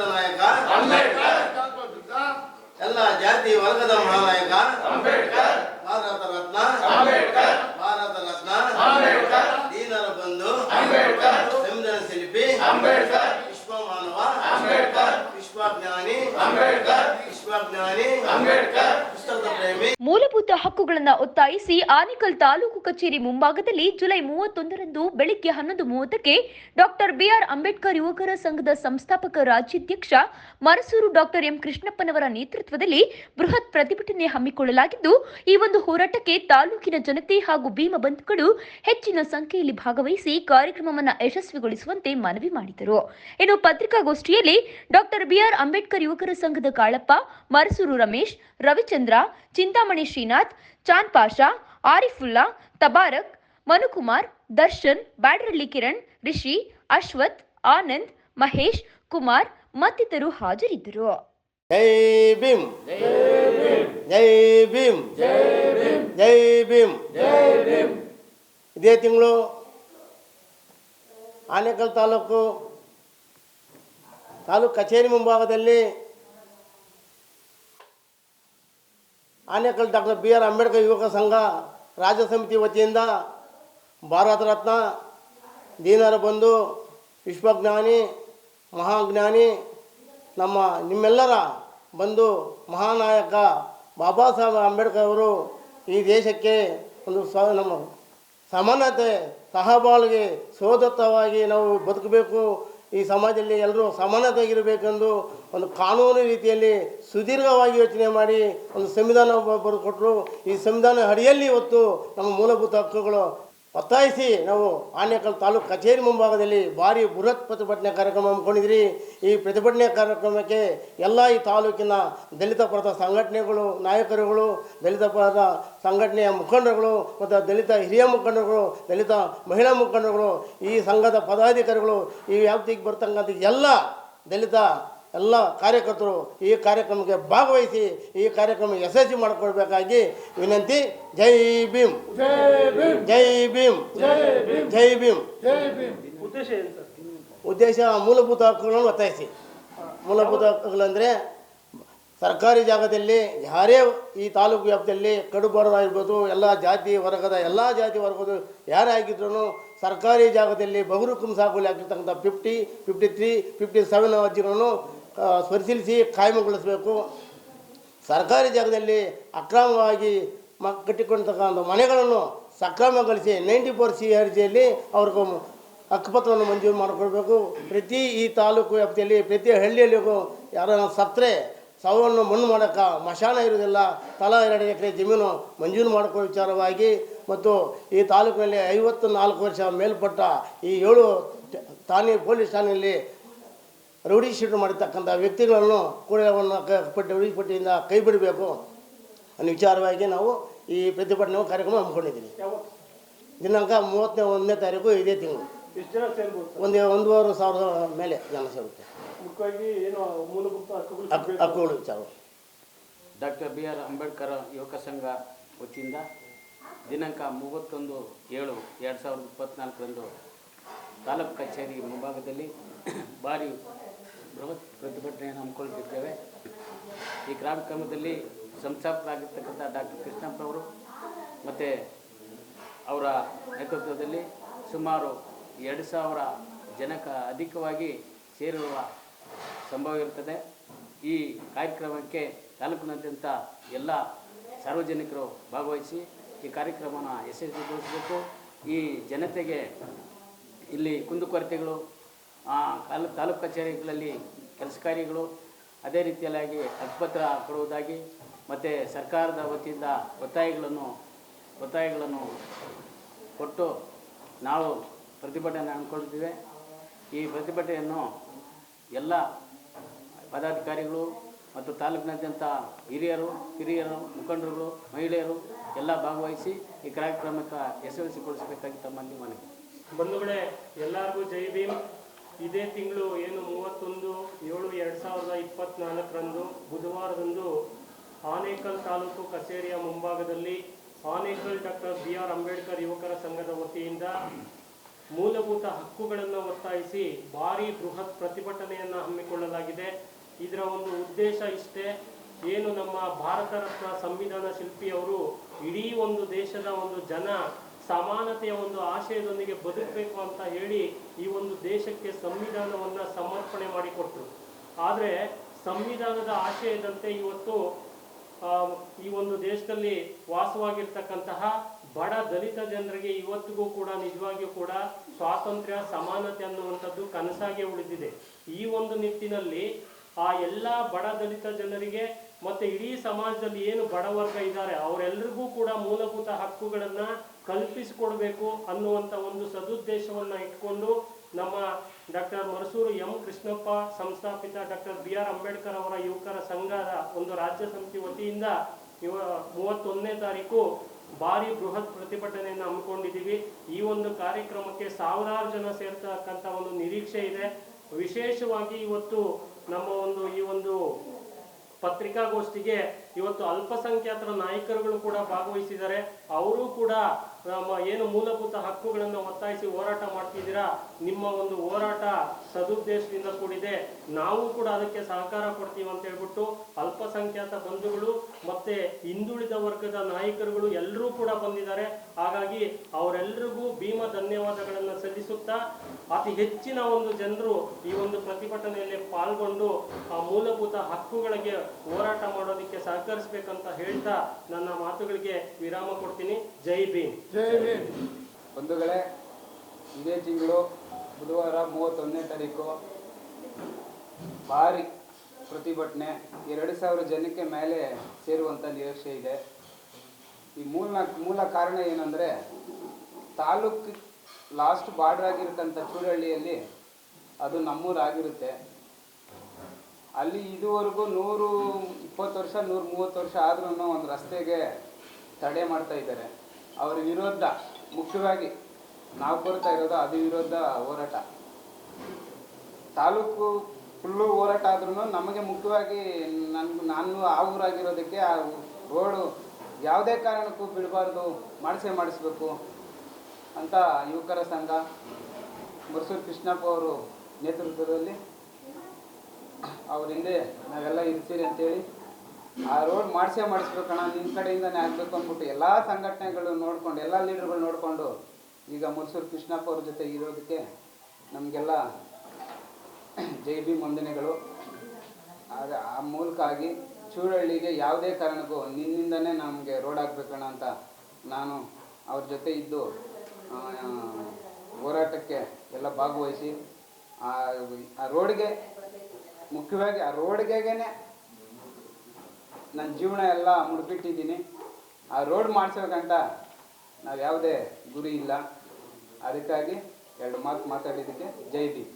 ನಾಯಕ ಅಂಬೇಡ್ಕರ್. ಎಲ್ಲ ಜಾತಿ ವರ್ಗದ ಮಹಾನಾಯಕ ಅಂಬೇಡ್ಕರ್. ಭಾರತ ರತ್ನ ಅಂಬೇಡ್ಕರ್. ಭಾರತ ರತ್ನ ಅಂಬೇಡ್ಕರ್. ದೀನರ ಬಂಧು ಅಂಬೇಡ್ಕರ್. ಸಂವಿಧಾನ ಶಿಲ್ಪಿ ಅಂಬೇಡ್ಕರ್. ವಿಶ್ವ ಮಾನವ ಅಂಬೇಡ್ಕರ್. ವಿಶ್ವಜ್ಞಾನಿ ಅಂಬೇಡ್ಕರ್. ವಿಶ್ವಜ್ಞಾನಿ ಅಂಬೇಡ್ಕರ್. ಮೂಲಭೂತ ಹಕ್ಕುಗಳನ್ನು ಒತ್ತಾಯಿಸಿ ಆನಿಕಲ್ ತಾಲೂಕು ಕಚೇರಿ ಮುಂಭಾಗದಲ್ಲಿ ಜುಲೈ ಮೂವತ್ತೊಂದರಂದು ಬೆಳಿಗ್ಗೆ ಹನ್ನೊಂದು ಮೂವತ್ತಕ್ಕೆ ಡಾಕ್ಟರ್ ಬಿಆರ್ ಅಂಬೇಡ್ಕರ್ ಯುವಕರ ಸಂಘದ ಸಂಸ್ಥಾಪಕ ರಾಜ್ಯಾಧ್ಯಕ್ಷ ಮರಸೂರು ಡಾಕ್ಟರ್ ಎಂ ಕೃಷ್ಣಪ್ಪನವರ ನೇತೃತ್ವದಲ್ಲಿ ಬೃಹತ್ ಪ್ರತಿಭಟನೆ ಹಮ್ಮಿಕೊಳ್ಳಲಾಗಿದ್ದು, ಈ ಒಂದು ಹೋರಾಟಕ್ಕೆ ತಾಲೂಕಿನ ಜನತೆ ಹಾಗೂ ಭೀಮ ಬಂಧುಗಳು ಹೆಚ್ಚಿನ ಸಂಖ್ಯೆಯಲ್ಲಿ ಭಾಗವಹಿಸಿ ಕಾರ್ಯಕ್ರಮವನ್ನು ಯಶಸ್ವಿಗೊಳಿಸುವಂತೆ ಮನವಿ ಮಾಡಿದರು. ಇನ್ನು ಪತ್ರಿಕಾಗೋಷ್ಠಿಯಲ್ಲಿ ಡಾಕ್ಟರ್ ಬಿಆರ್ ಅಂಬೇಡ್ಕರ್ ಯುವಕರ ಸಂಘದ ಕಾಳಪ್ಪ, ಮರಸೂರು ರಮೇಶ್, ರವಿಚಂದ್ರ, ಚಿಂತಾಮಣಿ ಶ್ರೀನಾಥ್, ಚಾಂದ್ ಪಾಷಾ, ಆರಿಫುಲ್ಲಾ, ತಬಾರಕ್, ಮನುಕುಮಾರ್, ದರ್ಶನ್, ಬ್ಯಾಡ್ರಳ್ಳಿ ಕಿರಣ್, ರಿಷಿ, ಅಶ್ವಥ್, ಆನಂದ್, ಮಹೇಶ್, ಕುಮಾರ್ ಮತ್ತಿತರರು ಹಾಜರಿದ್ದರು. ಜೈ ಭೀಮ್. ಜೈ ಭೀಮ್. ಜೈ ಭೀಮ್. ಇದೇ ತಿಂಗಳು ಆನೇಕಲ್ ತಾಲೂಕು ತಾಲೂಕು ಕಚೇರಿ ಮುಂಭಾಗದಲ್ಲಿ Anekal doctor B R Ambedkar ಯುವಕ ಸಂಘ ರಾಜ್ಯ ಸಮಿತಿ ವತಿಯಿಂದ ಭಾರತ ರತ್ನ ದೀನರ ಬಂಧು, ವಿಶ್ವಜ್ಞಾನಿ, ಮಹಾಜ್ಞಾನಿ, ನಮ್ಮ ನಿಮ್ಮೆಲ್ಲರ ಬಂಧು ಮಹಾನಾಯಕ ಬಾಬಾ ಸಾಹೇಬ್ ಅಂಬೇಡ್ಕರ್ ಅವರು ಈ ದೇಶಕ್ಕೆ ಒಂದು ಸ, ನಮ್ಮ ಸಮಾನತೆ, ಸಹಬಾಳ್ಗೆ, ಸೋದತ್ತವಾಗಿ ನಾವು ಬದುಕಬೇಕು. ಈ ಸಮಾಜದಲ್ಲಿ ಎಲ್ಲರೂ ಸಮಾನತೆಯಾಗಿರಬೇಕೆಂದು ಒಂದು ಕಾನೂನು ರೀತಿಯಲ್ಲಿ ಸುದೀರ್ಘವಾಗಿ ಯೋಚನೆ ಮಾಡಿ ಒಂದು ಸಂವಿಧಾನ ಬರೆದು ಕೊಟ್ಟರು. ಈ ಸಂವಿಧಾನ ಅಡಿಯಲ್ಲಿ ಇವತ್ತು ನಮ್ಮ ಮೂಲಭೂತ ಹಕ್ಕುಗಳು ಒತ್ತಾಯಿಸಿ ನಾವು ಆನೇಕಲ್ ತಾಲೂಕು ಕಚೇರಿ ಮುಂಭಾಗದಲ್ಲಿ ಭಾರಿ ಬೃಹತ್ ಪ್ರತಿಭಟನೆ ಕಾರ್ಯಕ್ರಮ ಹಮ್ಮಿಕೊಂಡಿದ್ರಿ. ಈ ಪ್ರತಿಭಟನೆ ಕಾರ್ಯಕ್ರಮಕ್ಕೆ ಎಲ್ಲ ಈ ತಾಲೂಕಿನ ದಲಿತ ಪರದ ಸಂಘಟನೆಗಳು, ನಾಯಕರುಗಳು ದಲಿತ ಪರದ ಸಂಘಟನೆಯ ಮುಖಂಡರುಗಳು ಮತ್ತು ದಲಿತ ಹಿರಿಯ ಮುಖಂಡರುಗಳು, ದಲಿತ ಮಹಿಳಾ ಮುಖಂಡರುಗಳು, ಈ ಸಂಘದ ಪದಾಧಿಕಾರಿಗಳು, ಈ ವ್ಯಾಪ್ತಿಗೆ ಬರ್ತಕ್ಕಂಥ ಎಲ್ಲ ದಲಿತ ಎಲ್ಲ ಕಾರ್ಯಕರ್ತರು ಈ ಕಾರ್ಯಕ್ರಮಕ್ಕೆ ಭಾಗವಹಿಸಿ ಈ ಕಾರ್ಯಕ್ರಮ ಯಶಸ್ವಿ ಮಾಡಿಕೊಳ್ಬೇಕಾಗಿ ವಿನಂತಿ. ಜೈ ಭೀಮ್. ಜೈ ಭೀಮ್. ಜೈ ಭೀಮ್. ಉದ್ದೇಶ ಮೂಲಭೂತ ಹಕ್ಕುಗಳನ್ನು ಒತ್ತಾಯಿಸಿ. ಮೂಲಭೂತ ಹಕ್ಕುಗಳಂದರೆ ಸರ್ಕಾರಿ ಜಾಗದಲ್ಲಿ ಯಾರೇ ಈ ತಾಲೂಕು ವ್ಯಾಪ್ತಿಯಲ್ಲಿ ಕಡುಬಡವರಾಗಿರ್ಬೋದು ಎಲ್ಲ ಜಾತಿ ವರ್ಗದ ಎಲ್ಲ ಜಾತಿ ವರ್ಗದ ಯಾರೇ ಆಗಿದ್ರು ಸರ್ಕಾರಿ ಜಾಗದಲ್ಲಿ ಬಹುರುಕುಂ ಸಾಗುವಲ್ಲಿ ಆಗಿರ್ತಕ್ಕಂಥ fifty fifty three fifty seven ಅರ್ಜಿಗಳನ್ನು ಪರಿಶೀಲಿಸಿ ಕಾಯಮಗೊಳಿಸಬೇಕು. ಸರ್ಕಾರಿ ಜಾಗದಲ್ಲಿ ಅಕ್ರಮವಾಗಿ ಮ ಕಟ್ಟಿಕೊಂಡತಕ್ಕಂಥ ಮನೆಗಳನ್ನು ಸಕ್ರಮಗೊಳಿಸಿ ನೈಂಟಿ ಫೋರ್ ಸಿ ಅರ್ಜಿಯಲ್ಲಿ ಅವ್ರಿಗೂ ಹಕ್ಕುಪತ್ರವನ್ನು ಮಂಜೂರು ಮಾಡಿಕೊಡ್ಬೇಕು. ಪ್ರತಿ ಈ ತಾಲೂಕು ವ್ಯಾಪ್ತಿಯಲ್ಲಿ, ಪ್ರತಿ ಹಳ್ಳಿಯಲ್ಲಿಗೂ ಯಾರನ್ನ ಸತ್ತರೆ, ಸಾವನ್ನು ಮಣ್ಣು ಮಾಡೋಕ್ಕೆ ಮಶಾನ ಇರುವುದಿಲ್ಲ. ತಲಾ ಎರಡು ಎಕರೆ ಜಮೀನು ಮಂಜೂರು ಮಾಡಿಕೊಳ್ಳೋ ವಿಚಾರವಾಗಿ ಮತ್ತು ಈ ತಾಲೂಕಿನಲ್ಲಿ ಐವತ್ತು ನಾಲ್ಕು ವರ್ಷ ಮೇಲ್ಪಟ್ಟ ಈ ಏಳು ಠಾಣೆ, ಪೊಲೀಸ್ ಠಾಣೆಯಲ್ಲಿ ರೌಡಿ ಶೀಟ್ ಮಾಡಿರ್ತಕ್ಕಂಥ ವ್ಯಕ್ತಿಗಳನ್ನು ಕೂಡವನ್ನು ಅವನ್ನ ಕ ಪಟ್ಟಿ ರೌಡಿ ಪಟ್ಟಿಯಿಂದ ಕೈ ಬಿಡಬೇಕು ಅನ್ನೋ ವಿಚಾರವಾಗಿ ನಾವು ಈ ಪ್ರತಿಭಟನೆ ಕಾರ್ಯಕ್ರಮ ಹಮ್ಮಿಕೊಂಡಿದ್ದೀವಿ. ದಿನಾಂಕ ಮೂವತ್ತನೇ ಒಂದನೇ ತಾರೀಕು ಇದೇ ತಿಂಗಳು. ಒಂದೇ ಒಂದೂವರೆ ಸಾವಿರದ ಮೇಲೆ ಜನ ಸೇರುತ್ತೆ. ಮುಖ್ಯವಾಗಿ ಏನು ಮೂಲಭೂತ ಹಕ್ಕುಗಳು ಹಕ್ಕು ಹಕ್ಕುಗಳ ವಿಚಾರ ಡಾಕ್ಟರ್ ಬಿ ಆರ್ ಅಂಬೇಡ್ಕರ್ ಯುವಕ ಸಂಘ ವತಿಯಿಂದ ದಿನಾಂಕ ಮೂವತ್ತೊಂದು ಏಳು ಎರಡು ಸಾವಿರದ ಇಪ್ಪತ್ತ್ನಾಲ್ಕರಂದು ತಾಲೂಕು ಕಚೇರಿ ಮುಂಭಾಗದಲ್ಲಿ ಭಾರಿ ಬೃಹತ್ ಪ್ರತಿಭಟನೆಯನ್ನು ಹಮ್ಮಿಕೊಳ್ತಿದ್ದೇವೆ ಈ ಕಾರ್ಯಕ್ರಮದಲ್ಲಿ ಸಂಸ್ಥಾಪಕರಾಗಿರ್ತಕ್ಕಂಥ ಡಾಕ್ಟರ್ ಕೃಷ್ಣಪ್ಪನವರು ಮತ್ತು ಅವರ ನೇತೃತ್ವದಲ್ಲಿ ಸುಮಾರು ಎರಡು ಸಾವಿರ ಜನಕ ಅಧಿಕವಾಗಿ ಸೇರಿರುವ ಸಂಭವ ಇರುತ್ತದೆ. ಈ ಕಾರ್ಯಕ್ರಮಕ್ಕೆ ತಾಲೂಕಿನಾದ್ಯಂತ ಎಲ್ಲ ಸಾರ್ವಜನಿಕರು ಭಾಗವಹಿಸಿ ಈ ಕಾರ್ಯಕ್ರಮನ ಯಶಸ್ವಿಗೊಳಿಸಬೇಕು. ಈ ಜನತೆಗೆ ಇಲ್ಲಿ ಕುಂದುಕೊರತೆಗಳು ಆ, ತಾಲೂ ತಾಲೂಕು ಕಚೇರಿಗಳಲ್ಲಿ ಕೆಲಸ ಕಾರ್ಯಗಳು ಅದೇ ರೀತಿಯಲ್ಲಾಗಿ ಹಕ್ಕುಪತ್ರ ಕೊಡುವುದಾಗಿ ಮತ್ತು ಸರ್ಕಾರದ ವತಿಯಿಂದ ಒತ್ತಾಯಗಳನ್ನು ಒತ್ತಾಯಗಳನ್ನು ಕೊಟ್ಟು ನಾವು ಪ್ರತಿಭಟನೆ ಹಮ್ಮಿಕೊಂಡಿದ್ದೇವೆ. ಈ ಪ್ರತಿಭಟನೆಯನ್ನು ಎಲ್ಲ ಪದಾಧಿಕಾರಿಗಳು ಮತ್ತು ತಾಲೂಕಿನಾದ್ಯಂತ ಹಿರಿಯರು ಕಿರಿಯರು ಮುಖಂಡರುಗಳು ಮಹಿಳೆಯರು ಎಲ್ಲ ಭಾಗವಹಿಸಿ ಈ ಕಾರ್ಯಕ್ರಮಕ್ಕೆ ಯಶಸ್ವಿಗೊಳಿಸಬೇಕಾಗಿ ತಮ್ಮಲ್ಲಿ ಮನವಿ. ಬಂಧುಗಳೇ ಎಲ್ಲರಿಗೂ ಜೈ ಭೀಮ್. ಇದೇ ತಿಂಗಳು ಏನು ಮೂವತ್ತೊಂದು ಏಳು ಎರಡು ಸಾವಿರದ ಇಪ್ಪತ್ನಾಲ್ಕರಂದು ಬುಧವಾರದಂದು ಆನೇಕಲ್ ತಾಲೂಕು ಕಚೇರಿಯ ಮುಂಭಾಗದಲ್ಲಿ Anekal doctor B R Ambedkar ಯುವಕರ ಸಂಘದ ವತಿಯಿಂದ ಮೂಲಭೂತ ಹಕ್ಕುಗಳನ್ನು ಒತ್ತಾಯಿಸಿ ಭಾರಿ ಬೃಹತ್ ಪ್ರತಿಭಟನೆಯನ್ನು ಹಮ್ಮಿಕೊಳ್ಳಲಾಗಿದೆ. ಇದರ ಒಂದು ಉದ್ದೇಶ ಇಷ್ಟೇ, ಏನು ನಮ್ಮ ಭಾರತ ರತ್ನ ಸಂವಿಧಾನ ಶಿಲ್ಪಿಯವರು ಇಡೀ ಒಂದು ದೇಶದ ಒಂದು ಜನ ಸಮಾನತೆಯ ಒಂದು ಆಶಯದೊಂದಿಗೆ ಬದುಕಬೇಕು ಅಂತ ಹೇಳಿ ಈ ಒಂದು ದೇಶಕ್ಕೆ ಸಂವಿಧಾನವನ್ನು ಸಮರ್ಪಣೆ ಮಾಡಿಕೊಟ್ರು. ಆದರೆ ಸಂವಿಧಾನದ ಆಶಯದಂತೆ ಇವತ್ತು ಈ ಒಂದು ದೇಶದಲ್ಲಿ ವಾಸವಾಗಿರ್ತಕ್ಕಂತಹ ಬಡ ದಲಿತ ಜನರಿಗೆ ಇವತ್ತಿಗೂ ಕೂಡ ನಿಜವಾಗಿಯೂ ಕೂಡ ಸ್ವಾತಂತ್ರ್ಯ, ಸಮಾನತೆ ಅನ್ನುವಂಥದ್ದು ಕನಸಾಗಿ ಉಳಿದಿದೆ. ಈ ಒಂದು ನಿಟ್ಟಿನಲ್ಲಿ ಆ ಎಲ್ಲ ಬಡ ದಲಿತ ಜನರಿಗೆ ಮತ್ತೆ ಇಡೀ ಸಮಾಜದಲ್ಲಿ ಏನು ಬಡವರ್ಗ ಇದ್ದಾರೆ ಅವರೆಲ್ಲರಿಗೂ ಕೂಡ ಮೂಲಭೂತ ಹಕ್ಕುಗಳನ್ನ ಕಲ್ಪಿಸಿಕೊಡ್ಬೇಕು ಅನ್ನುವಂಥ ಒಂದು ಸದುದ್ದೇಶವನ್ನ ಇಟ್ಕೊಂಡು ನಮ್ಮ ಡಾಕ್ಟರ್ ಮರಸೂರು ಎಂ ಕೃಷ್ಣಪ್ಪ, ಸಂಸ್ಥಾಪಿತ ಡಾಕ್ಟರ್ ಬಿ ಆರ್ ಅಂಬೇಡ್ಕರ್ ಅವರ ಯುವಕರ ಸಂಘದ ಒಂದು ರಾಜ್ಯ ಸಮಿತಿ ವತಿಯಿಂದ ಇವ ಮೂವತ್ತೊಂದನೇ ತಾರೀಕು ಭಾರಿ ಬೃಹತ್ ಪ್ರತಿಭಟನೆಯನ್ನು ಹಮ್ಮಿಕೊಂಡಿದ್ದೀವಿ. ಈ ಒಂದು ಕಾರ್ಯಕ್ರಮಕ್ಕೆ ಸಾವಿರಾರು ಜನ ಸೇರ್ತಕ್ಕಂಥ ಒಂದು ನಿರೀಕ್ಷೆ ಇದೆ. ವಿಶೇಷವಾಗಿ ಇವತ್ತು ನಮ್ಮ ಒಂದು ಈ ಒಂದು ಪತ್ರಿಕಾಗೋಷ್ಠಿಗೆ ಇವತ್ತು ಅಲ್ಪಸಂಖ್ಯಾತರ ನಾಯಕರುಗಳು ಕೂಡ ಭಾಗವಹಿಸಿದ್ದಾರೆ. ಅವರು ಕೂಡ ನಮ್ಮ ಏನು ಮೂಲಭೂತ ಹಕ್ಕುಗಳನ್ನು ಒತ್ತಾಯಿಸಿ ಹೋರಾಟ ಮಾಡ್ತಿದ್ದೀರಾ? ನಿಮ್ಮ ಒಂದು ಹೋರಾಟ ಸದುದ್ದೇಶದಿಂದ ಕೂಡಿದೆ. ನಾವು ಕೂಡ ಅದಕ್ಕೆ ಸಹಕಾರ ಕೊಡ್ತೀವಿ ಅಂತ ಹೇಳ್ಬಿಟ್ಟು ಅಲ್ಪಸಂಖ್ಯಾತ ಬಂಧುಗಳು ಮತ್ತೆ ಹಿಂದುಳಿದ ವರ್ಗದ ನಾಯಕರುಗಳು ಎಲ್ಲರೂ ಕೂಡ ಬಂದಿದ್ದಾರೆ. ಹಾಗಾಗಿ ಅವರೆಲ್ಲರಿಗೂ ಭೀಮ ಧನ್ಯವಾದಗಳನ್ನು ಸಲ್ಲಿಸುತ್ತಾ ಅತಿ ಹೆಚ್ಚಿನ ಒಂದು ಜನರು ಈ ಒಂದು ಪ್ರತಿಭಟನೆಯಲ್ಲಿ ಪಾಲ್ಗೊಂಡು ಆ ಮೂಲಭೂತ ಹಕ್ಕುಗಳಿಗೆ ಹೋರಾಟ ಮಾಡೋದಕ್ಕೆ ಸಹಕರಿಸಬೇಕಂತ ಹೇಳ್ತಾ ನನ್ನ ಮಾತುಗಳಿಗೆ ವಿರಾಮ ಕೊಡ್ತೀನಿ. ಜೈ ಭೀಮ್. ಬಂಧುಗಳೇ ಇದೇ ತಿಂಗಳು ಬುಧವಾರ ಮೂವತ್ತೊಂದನೇ ತಾರೀಕು. ಭಾರಿ ಪ್ರತಿಭಟನೆ. ಎರಡು ಸಾವಿರ ಜನಕ್ಕೆ ಮೇಲೆ ಸೇರುವಂಥ ನಿರೀಕ್ಷೆ ಇದೆ. ಈ ಮೂಲ ಮೂಲ ಕಾರಣ ಏನಂದರೆ ತಾಲೂಕು ಲಾಸ್ಟ್ ಬಾರ್ಡ್ರ್ ಆಗಿರ್ತಂಥ ಚೂಡಹಳ್ಳಿಯಲ್ಲಿ ಅದು ನಮ್ಮೂರಾಗಿರುತ್ತೆ. ಅಲ್ಲಿ ಇದುವರೆಗೂ ನೂರು ಇಪ್ಪತ್ತು ವರ್ಷ, ನೂರ ಮೂವತ್ತು ವರ್ಷ ಆದ್ರೂ ಒಂದು ರಸ್ತೆಗೆ ತಡೆ ಮಾಡ್ತಾ ಇದ್ದಾರೆ. ಅವ್ರ ವಿರೋಧ, ಮುಖ್ಯವಾಗಿ ನಾವು ಬರ್ತಾ ಇರೋದು ಅದು ವಿರೋಧ ಹೋರಾಟ. ತಾಲೂಕು ಫುಲ್ಲು ಹೋರಾಟ ಆದ್ರೂ ನಮಗೆ ಮುಖ್ಯವಾಗಿ ನನ್ಗೆ ನಾನು ಆ ಊರಾಗಿರೋದಕ್ಕೆ ಆ ರೋಡು ಯಾವುದೇ ಕಾರಣಕ್ಕೂ ಬಿಡಬಾರ್ದು, ಮಾಡಿಸೇ ಮಾಡಿಸ್ಬೇಕು ಅಂತ ಯುವಕರ ಸಂಘ, ಮೈಸೂರು ಕೃಷ್ಣಪ್ಪ ಅವರು ನೇತೃತ್ವದಲ್ಲಿ ಅವ್ರ ಹಿಂದೆ ನಾವೆಲ್ಲ ಇರ್ತೀರಿ ಅಂತೇಳಿ ಆ ರೋಡ್ ಮಾಡಿಸೇ ಮಾಡಿಸ್ಬೇಕಣ್ಣ ನಿಮ್ಮ ಕಡೆಯಿಂದನೇ ಆಗಬೇಕು ಅಂದ್ಬಿಟ್ಟು ಎಲ್ಲ ಸಂಘಟನೆಗಳು ನೋಡ್ಕೊಂಡು, ಎಲ್ಲ ಲೀಡರ್ಗಳು ನೋಡಿಕೊಂಡು ಈಗ ಮೈಸೂರು ಕೃಷ್ಣಪ್ಪ ಅವ್ರ ಜೊತೆ ಇರೋದಕ್ಕೆ ನಮಗೆಲ್ಲ ಜೈ ಬಿ ಆಗ ಆ ಮೂಲಕ ಆಗಿ ಚೂರಳ್ಳಿಗೆ ಯಾವುದೇ ಕಾರಣಕ್ಕೂ ನಿನ್ನಿಂದನೇ ನಮಗೆ ರೋಡ್ ಆಗಬೇಕಣ್ಣ ಅಂತ ನಾನು ಅವ್ರ ಜೊತೆ ಇದ್ದು ಹೋರಾಟಕ್ಕೆ ಎಲ್ಲ ಭಾಗವಹಿಸಿ, ಆ ರೋಡ್ಗೆ ಮುಖ್ಯವಾಗಿ ಆ ರೋಡ್ಗೆಗೇನೆ ನನ್ನ ಜೀವನ ಎಲ್ಲ ಮುಡ್ಬಿಟ್ಟಿದ್ದೀನಿ. ಆ ರೋಡ್ ಮಾಡಿಸ್ಬೇಕಂತ ನಾವು ಯಾವುದೇ ಗುರಿ ಇಲ್ಲ. ಅದಕ್ಕಾಗಿ ಎರಡು ಮಾತು ಮಾತಾಡಿದ್ದಕ್ಕೆ ಜೈ ಭೀಮ್.